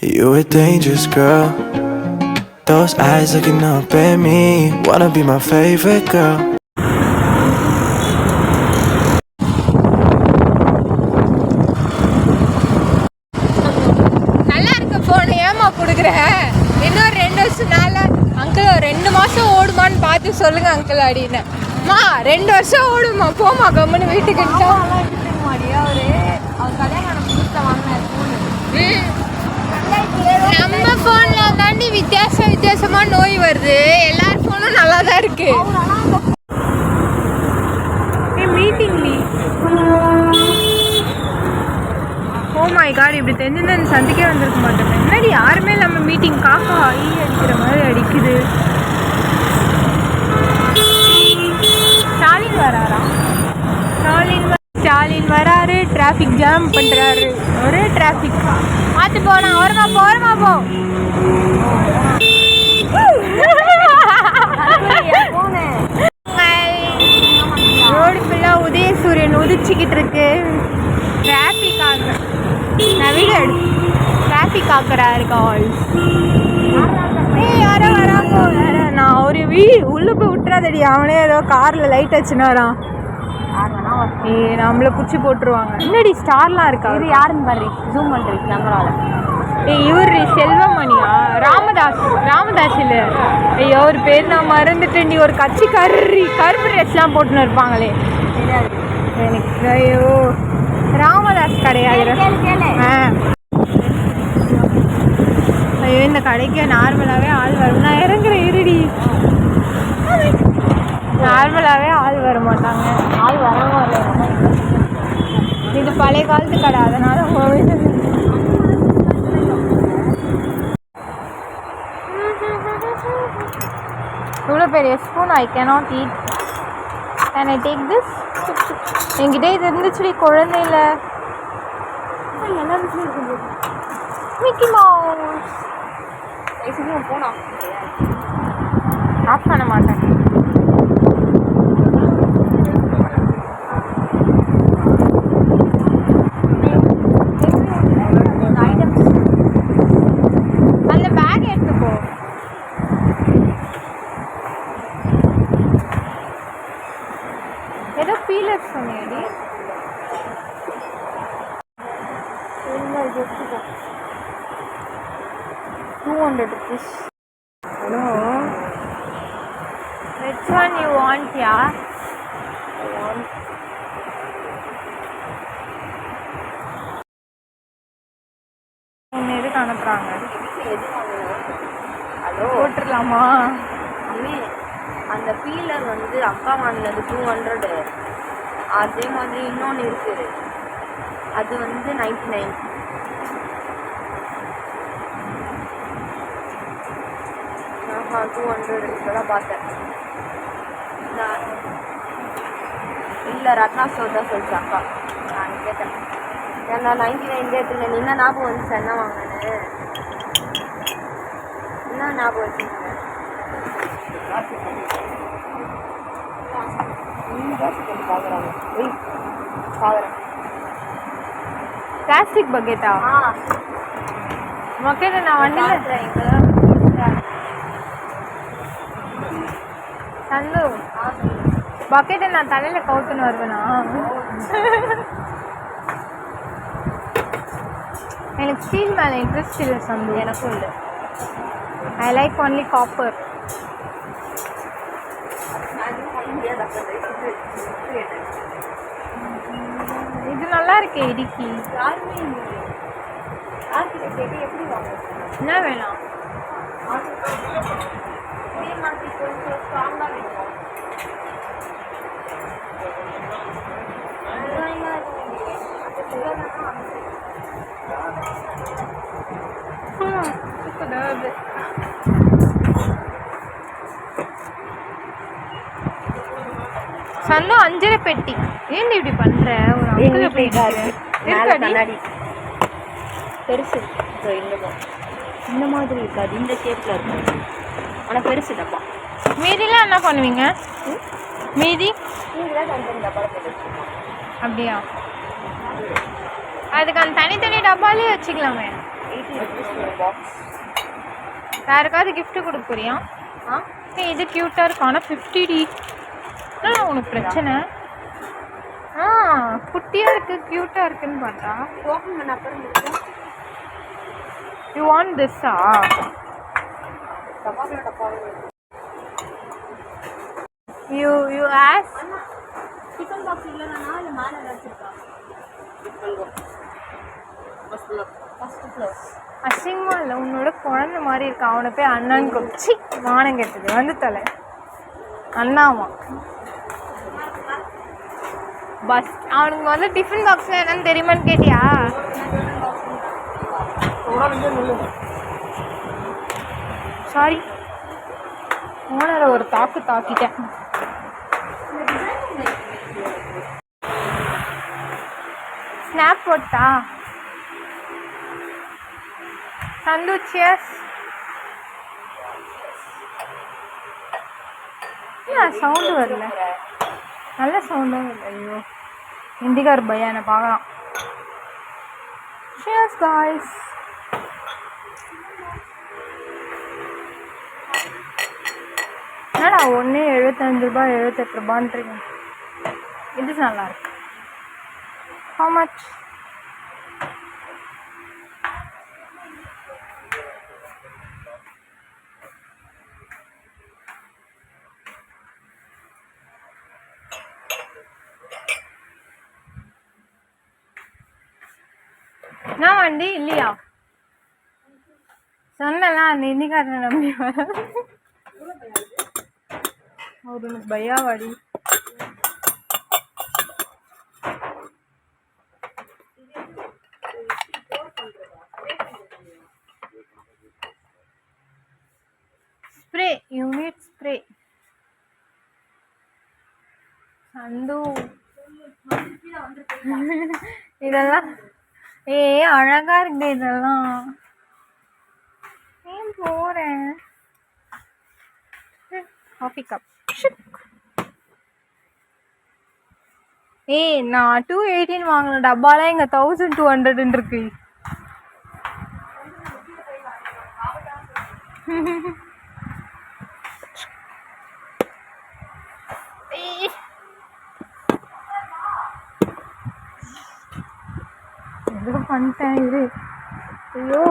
You a dangerous girl. Those eyes looking up at me. Wanna be my favorite girl. நல்லா இருக்க போன ஏமா கொடுக்குற இன்னும் ரெண்டு வருஷம் நாள அங்கிள் ஒரு ரெண்டு மாசம் ஓடுமான்னு பார்த்து சொல்லுங்க அங்கிள் அப்படின்னு மா ரெண்டு வருஷம் ஓடுமா போமா கம்முன்னு வீட்டுக்கு நம்ம போன்ல தாண்டி வித்தியாச வித்தியாசமா நோய் வருது. எல்லார் போனும் நல்லா தான் இருக்கு. மீட்டிங் நீ ஓ மை காட் இப்படி தெரிஞ்சிருந்தா இந்த சந்திக்கே வந்திருக்க மாட்டேன் முன்னாடி யாருமே நம்ம மீட்டிங் காக்கா ஈ அடிக்கிற மாதிரி அடிக்குது. ஸ்டாலின் வராரா? ஸ்டாலின் ஸ்டாலின் வராரு டிராஃபிக் ஜாம் பண்றாரு. ஒரே டிராஃபிக் பார்த்து போனா ஓரமா போ ஓரமா போ. ரோடு ஃபுல்லாக உதயசூரியன் உதிச்சுக்கிட்டு இருக்கு. டிராஃபிக் ஆகுற நான் எடு டிராஃபிக் ஆக்குறாரு கால்ஸ் ஏய் யாரோ வராங்க. யாரோ நான் ஒரு வீ உள்ளே போய் விட்டுறாதடி. அவனே ஏதோ காரில் லைட் வச்சுனாரான் ஏய் நம்மள பிடிச்சி போட்டுருவாங்க. என்னடி ஸ்டார்லாம் இருக்கா? இது யாருன்னு பாரு ஜூம் பண்ணுறீங்க கேமராவில் ஏய் இவர் செல்வமணியா? ராமதாஸ் ராமதாஸ் இல்ல ஐயோ ஒரு பேர் நான் மறந்துட்டேன்டி ஒரு கட்சிக்காரரி கருப்பு ட்ரெஸ்லாம் போட்டுன்னு இருப்பாங்களே. எனக்கு ஐயோ ராமதாஸ் கிடையாது ஆ. ஐயோ இந்த கடைக்கு நார்மலாகவே ஆள் வரும். நான் இறங்குறேன் இருடி. நார்மலாகவே ஆள் வர மாட்டாங்க. ஆள் வராம வரல இது பழைய காலத்து கடை அதனால இவ்வளோ பெரிய spoon I cannot eat can I take this என்கிட்ட இது இருந்துச்சுடி குழந்தையில மிக்கி மவுஸ் போனோம் ஆஃப் பண்ண மாட்டேன் ஐட்டம்ஸ் அந்த பேக் எடுத்துக்கோ ஏதோ peelers சொன்னியடி two hundred rupees hello which one you want ya உன்னை எதுக்கு அனுப்புகிறாங்க ஹலோ போட்டுடலாமா அந்த பீலர் வந்து அக்கா வாங்கினது டூ ஹண்ட்ரடு அதே மாதிரி இன்னொன்று இருக்குது அது வந்து நைன்டி நைன் டூ ஹண்ட்ரட் இப்போதான் பார்த்தேன். நான் இல்லை ரத்னா ஸ்டோர் தான் சொல்லிச்சு அக்கா நான் கேட்டேன். ஏன்னா நைன்டி நைன் எடுத்துருந்தேன் என்ன ஞாபகம் வந்துச்சு? என்ன வாங்கினேன்னு என்ன ஞாபகம் வச்சுருந்தேன் பிளாஸ்டிக் பக்கெட்டா பக்கெட்டை நான் வண்டியில் இப்போ சந்து பக்கெட்டை நான் தலையில் கவுத்துன்னு வருவேனா? எனக்கு ஸ்டீல் மேலே இன்ட்ரெஸ்ட் இல்லை சந்து எனக்கும் இல்லை. ஐ லைக் ஒன்லி காப்பர் இது நல்லா இருக்கே இடிக்கி. என்ன வேணும். மாதிரி கொஞ்சம் ஸ்ட்ராங்காக இருக்கும். சந்து அஞ்சரை பெட்டி. ஏன் இப்படி பண்ற? ஒரு அங்கிள் போயிட்டு இருக்காடி. பெருசு. இந்த மாதிரி இருக்காது. இந்த ஷேப்பில் இருக்கும். ஆனால் பெருசு டப்பா மீதிலாம் என்ன பண்ணுவீங்க? மீதி? அப்படியா? அதுக்கு அந்த தனித்தனி டப்பாலே வச்சுக்கலாமே. யாருக்காவது gift கொடுக்க போறியா? ஆ? இது க்யூட்டாக இருக்கும் ஆனால் ஃபிஃப்டி டி. உனக்கு பிரச்சனை? ஆ. குட்டியாக இருக்குது க்யூட்டாக இருக்குன்னு பார்த்தா. ஓப்பன் பண்ண அப்புறம் யூ வாண்ட் திஸ்ஸா டப்பாவில் டப்பாவில் you you as tiffin box இல்லைனா இல்லை மேலே வச்சுருக்கா டிஃபன் பாக்ஸ் ஃபஸ்ட் ஃப்ளோர் அசிங்கமாக இல்லை. உன்னோட குழந்தை மாதிரி இருக்கா? அவனை போய் அண்ணான்னு கூப்பிச்சு மானம் கெட்டது. வந்து தலை. அண்ணாமா பஸ் அவனுக்கு வந்து டிஃபன் பாக்ஸில் என்னன்னு தெரியுமான்னு கேட்டியா? சாரி ஓனரை ஒரு தாக்கு தாக்கிட்டேன். ஸ்னாப் போட்டா? சந்து சியர்ஸ் ஏன் சவுண்டு வரல? நல்ல சவுண்டும் இல்லை ஐயோ. இந்திகார் பையன் என்னை பார்க்கலாம். சியர்ஸ் காய்ஸ் என்னடா ஒன்று எழுபத்தஞ்சு ரூபாய் எழுபத்தெட்டு ரூபான்றீங்க இது நல்லா இருக்கு ஹவு மச் என்ன வண்டி? இல்லையா? சொன்னலாம் அந்த இந்திக்காரனை நம்பி வர அவர் உனக்கு பையாவாடி. ஸ்ப்ரே யூனிட் ஸ்ப்ரே சந்து. இதெல்லாம் ஏ அழகா இருக்கு இதெல்லாம். ஏன் போறேன்? காஃபி கப் ஏய் நான் டூ எயிட்டின் வாங்கின டப்பாலாம் இங்கே தௌசண்ட் டூ ஹண்ட்ரட்னு இருக்கு பண்ணிட்டேன் இது. ஐயோ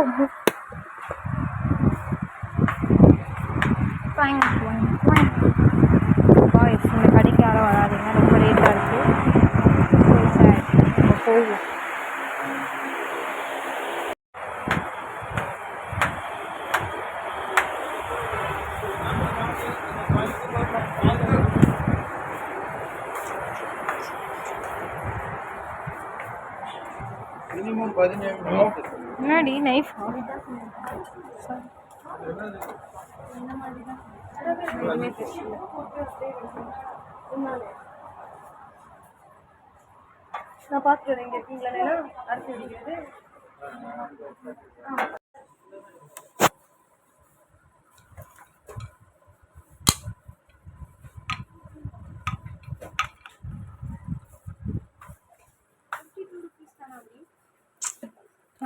வாங்க வாங்க வாங்க பாய்ஸ் இந்த கடைக்கு யாரும் வராதீங்க ரொம்ப ரேட்டாக இருக்குது சார் நம்ம போவோம் மினிமம் பதினேழு மினிட் முன்னாடி நைஃப் நான் பார்த்துக்கிறேன் இங்கே இருக்கீங்களா அரிசி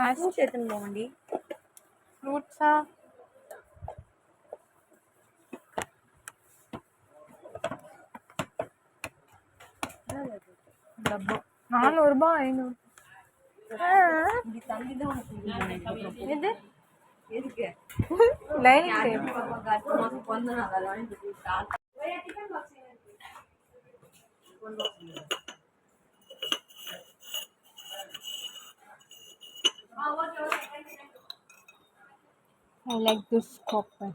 அடிக்கிறது ஃப்ரூட்ஸ் எடுத்துன்னு போக வண்டி ஃப்ரூட்ஸா டப்பா நானூறுபா ஐநூறு இப்படி தள்ளி தான் உனக்கு இது எதுக்கு line tape I like this copper.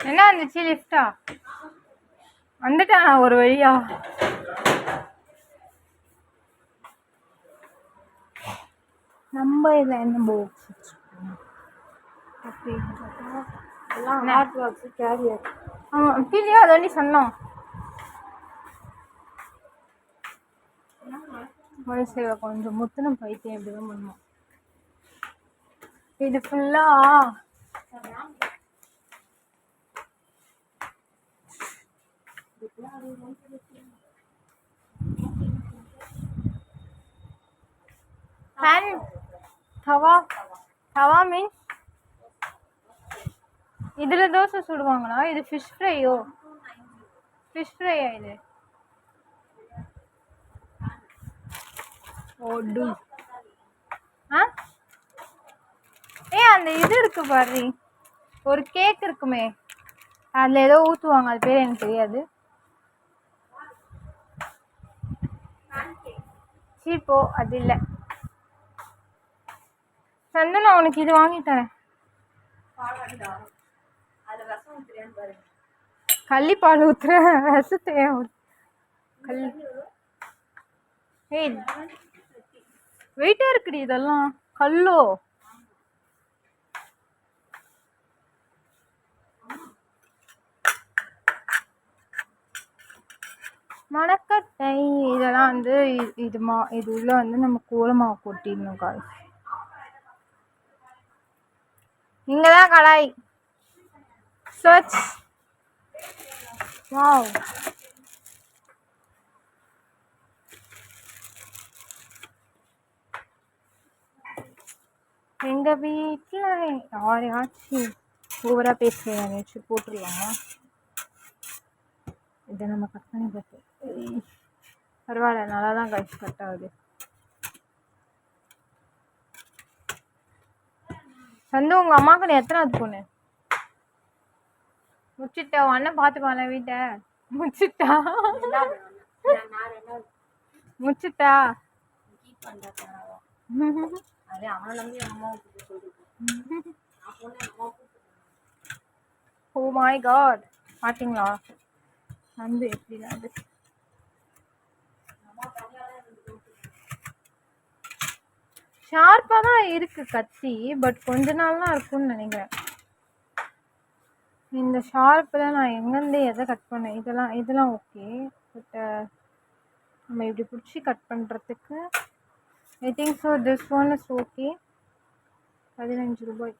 என்ன இருந்துச்சு லிஃப்டா வந்துட்டேன் ஒரு வழியா? நம்ம இதில் என்ன பாக்ஸ் கேரியர் ஆமாம் கீழே அதாண்டி சொன்னோம் கொஞ்சம் முத்தின பைத்தியம் இப்படி தான் பண்ணுவோம் இது ஃபுல்லா பேன் தவா தவா மீன்ஸ் இதில் தோசை சுடுவாங்களா? இது ஃபிஷ் ஃப்ரையோ ஃபிஷ் ஃப்ரையா இது? ஓடு ஆ? ஏ அந்த இது இருக்கு பாரு. ஒரு கேக் இருக்குமே. அதில் ஏதோ ஊற்றுவாங்க அது பேர் எனக்கு தெரியாது. சீப்போ அது இல்லை. சந்தனா உனக்கு இது வாங்கி தரேன். பாருங்க கள்ளிப்பால் ஊற்றுற ரசத்தையே கள்ளி ஏய் வெயிட்டாக இருக்குடி இதெல்லாம். கல்லோ. மணக்கட்டை. இதெல்லாம் வந்து இது மா இது உள்ள வந்து நம்ம கோலமாவு கொட்டிடணும் காய். இங்கே தான் கலாய் சர்ச் வாவ். எங்கள் வீட்டில் யாரையாச்சும் ஓவராக பேசுகிறேன் யாரையாச்சும் போட்டுடலாமா? இதை நம்ம கட் பண்ணி பார்த்து பரவாயில்ல நல்லா தான் காய்ச்சி கட் ஆகுது. சந்து உங்கள் அம்மாவுக்கு நீ எத்தனாவது பொண்ணு? முடிச்சிட்டா உன் அண்ணன் பார்த்துப்பான்ல வீட்டை. முடிச்சிட்டா? முடிச்சிட்டா? Oh அம்மா ஓ மாய் காட் பார்த்தீங்களா வந்து எப்படி அது ஷார்ப்பாக தான் இருக்கு கத்தி பட் கொஞ்ச நாள் தான் இருக்கும்னு நினைக்கிறேன். இந்த ஷார்ப்பில் நான் எங்கேருந்து எதை கட் பண்ணேன்? இதெல்லாம் இதெல்லாம் ஓகே பட் uh, நம்ம இப்படி பிடிச்சி கட் பண்ணுறதுக்கு I think so this one is okay பதினஞ்சு ரூபாய்.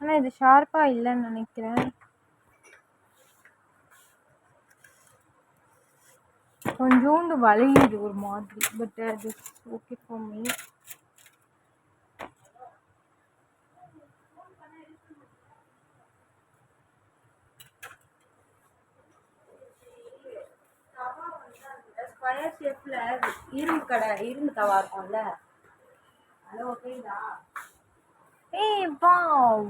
ஆனால் இது ஷார்ப்பாக இல்லைன்னு நினைக்கிறேன். கொஞ்சோண்டு வளையுது ஒரு மாதிரி பட் அது ஓகே ஃபார் மீ ஸ்கொயர் ஷேப்பில் இரும்பு கடை இரும்பு தவா இருக்கும்ல. அது ஓகேங்களா ஏய் வாவ்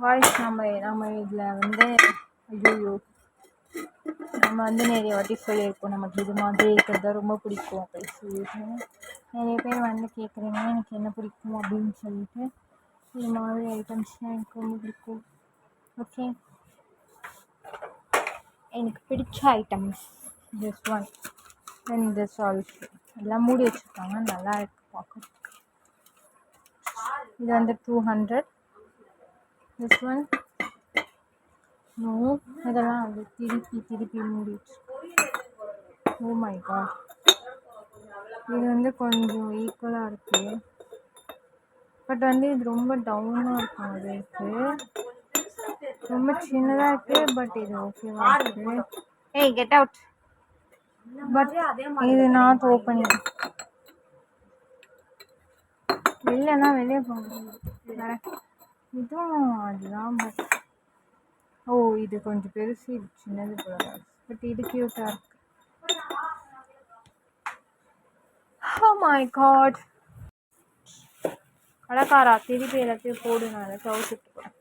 வாய்ஸ் நம்ம நம்ம இதில் வந்து ஐயோ நம்ம வந்து நிறைய வாட்டி சொல்லியிருக்கோம் நமக்கு இது மாதிரி இருக்கிறது தான் ரொம்ப பிடிக்கும். அப்படின்னு சொல்லிட்டு நிறைய பேர் வந்து கேட்குறீங்க எனக்கு என்ன பிடிக்கும்? அப்படின்னு சொல்லிட்டு இது மாதிரி ஐட்டம்ஸ்லாம் எனக்கு ரொம்ப பிடிக்கும். ஓகே எனக்கு பிடிச்ச items this one and this also எல்லாம் மூடி வச்சுருக்காங்க. நல்லா இருக்கு. பார்க்க இது வந்து two hundred this one no இதெல்லாம் வந்து திருப்பி திருப்பி மூடி ஓ மை காட் இது வந்து கொஞ்சம் ஈக்குவலாக இருக்குது பட் வந்து இது ரொம்ப டவுனாக இருக்கும் அதுக்கு ரொம்ப சின்னதாக இருக்குது பட் இது ஓகேவா இருக்குது ஏய் கெட் அவுட் பட் இது நாட் ஓப்பனிங் வெளிலனா வெளியே போங்க. இதுவும் அதுதான் பட் ஓ இது கொஞ்சம் பெருசு இது சின்னது போல பட் இது க்யூட்டாக இருக்கு. ஓ மை காட் கடைக்காரா திருப்பி எல்லாத்தையும் போடு நான் அதை போகிறேன்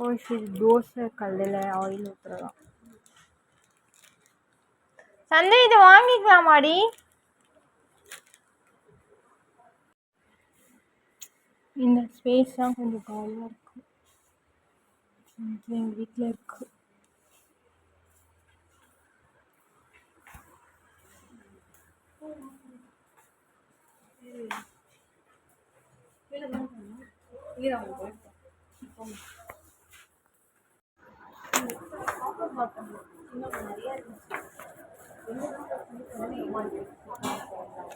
ஓ சரி தோசை கல்லில் ஆயில் ஊற்றுறதா சந்தை இது வாங்கிக்கலாமாடி? இந்த ஸ்பேஸ் தான் கொஞ்சம் காலியாக இருக்குது எங்கள் வீட்டில் இருக்குது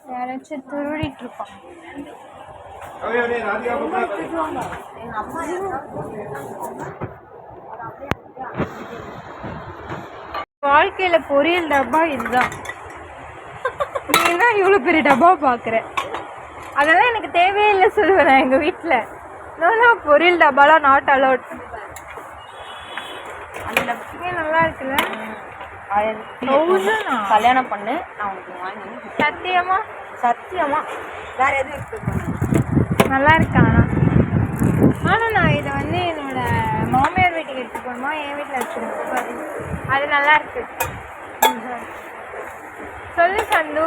யாராச்சும் திருடிட்டு இருப்பான் வாழ்க்கையில பொரியல் டப்பா இதுதான். நீ என்ன இவ்வளோ பெரிய டப்பா பார்க்குற அதெல்லாம் எனக்கு தேவையே இல்லை சொல்லுவேன் நான் எங்கள் வீட்டில் நான் பொரியல் டப்பாலாம் நாட் அலவுட் அந்த நல்லா இருக்குல்ல? கல்யாணம் பண்ணு நான் உனக்கு வாங்கி. சத்தியமா? சத்தியமா. வேற எதுவும். நல்லா இருக்கா ஆனால் நான் இதை வந்து என்னோட மாமியார் வீட்டுக்கு எடுத்து போகணுமா? என் வீட்டில் வச்சுருக்கேன். அது நல்லா இருக்கு சொல்லு சந்து.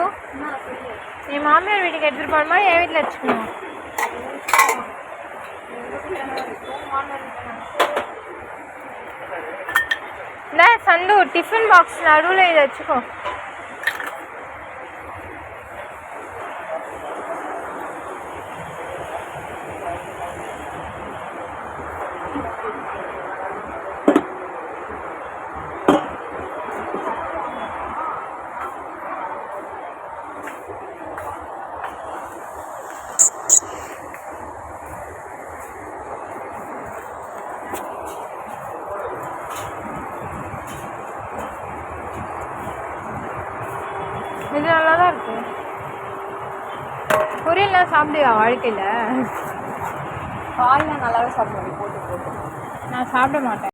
என் மாமியார் வீட்டுக்கு எடுத்துகிட்டு போகணுமா? என் வீட்டில் வச்சுக்கணும்? இல்லை சந்து டிஃபன் பாக்ஸ் நடுவில் இதை வச்சுக்கோ. இது நல்லா தான் இருக்கு. பொரியல்லாம் சாப்பிடுவா வாழ்க்கையில்? காய்லாம் நல்லாவே சாப்பிடுவேன். போட்டு போட்டு. நான் சாப்பிட மாட்டேன்.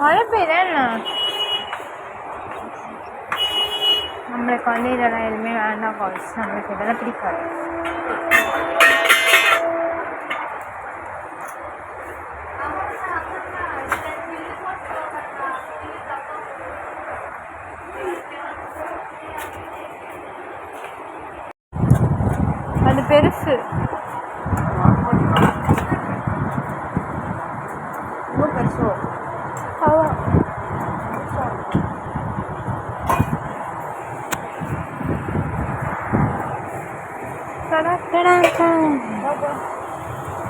மழை பெய்யுதா என்ன? நம்மளுக்கு வந்து இதெல்லாம் எதுவுமே வேண்டாம் கால்ஸ் நம்மளுக்கு இதெல்லாம் பிடிக்காது. அது பெருசு. ரொம்ப பெருசோ?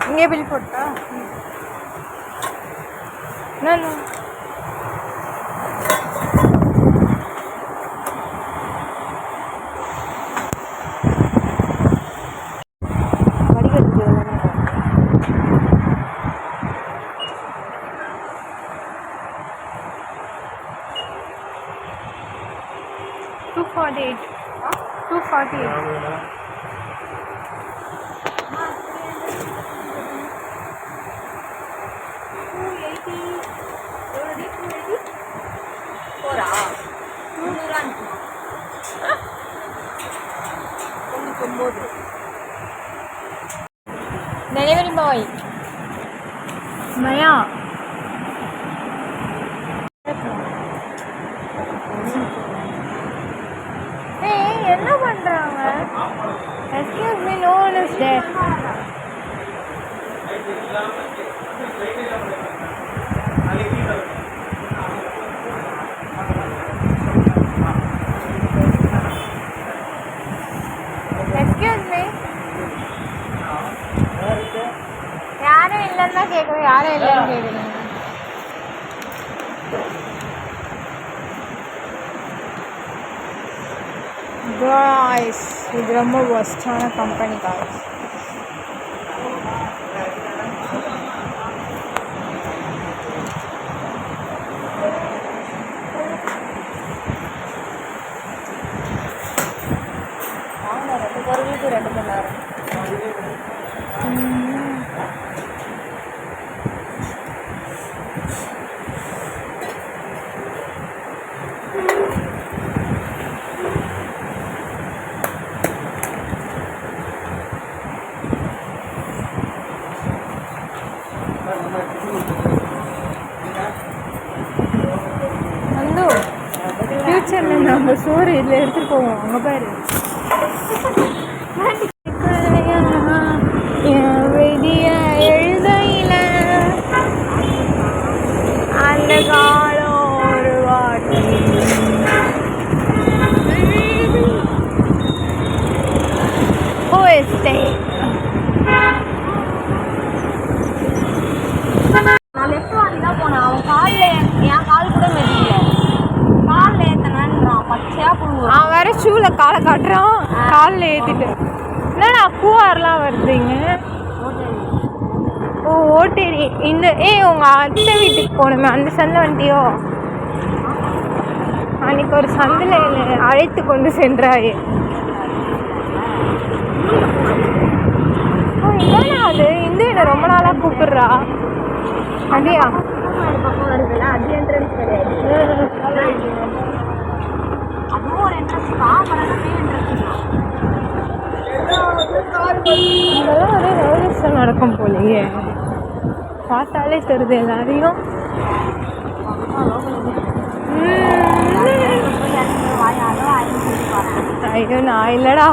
இங்கே பில் போட்டா? நான் two forty eight two forty eight delivery boy మయా யாரும் இல்லைன்னு தான் கேட்குறோம் யாரும் இல்லைன்னு கேட்குறீங்க காய்ஸ் இது ரொம்ப ஒஸ்டான கம்பெனி காய்ஸ் வாங்க ரெண்டு ரெண்டு மணி நேரம். ஃப்யூச்சரில் நம்ம சோறு இதில் எடுத்துகிட்டு போவோம். அங்கே பாரு என் விதிய எழுதையில காலம் ஒரு வாட்டி Who is they? நான் லெஃப்ட் வாங்கி தான் போனேன் அவன் காலில் என் கால் கூட மெதிக்கல காலில் ஏத்தனான்றான் பச்சையா புழுவான் அவன் வேற ஷூல காலை காட்டுறான் காலில் ஏற்றிட்டு என்னடா பூவாரெலாம் வருதுங்க. ஓ ஓட்டேரி இந்த ஏ உங்கள் அத்தை வீட்டுக்கு போகணுமே அந்த சந்தை வண்டியோ? அன்னைக்கு ஒரு சந்தில் என்னை அழைத்து கொண்டு சென்றாயே ஓ என்னடா அது. இந்த என்னை ரொம்ப நாளாக கூப்பிடுறா. அப்படியா? பக்கம் வருதுல்ல அது என்ட்ரன்ஸ் கிடையாது அதுவும் ஒரு என்ட்ரன்ஸ் தான். பரவாயில்ல என்ட்ரன்ஸ் இதெல்லாம் ஒரே ரவுலிஸ்டம் நடக்கும் போலயே. பார்த்தாலே தெரியுது எல்லாரையும். ஐயோ நான் இல்லடா.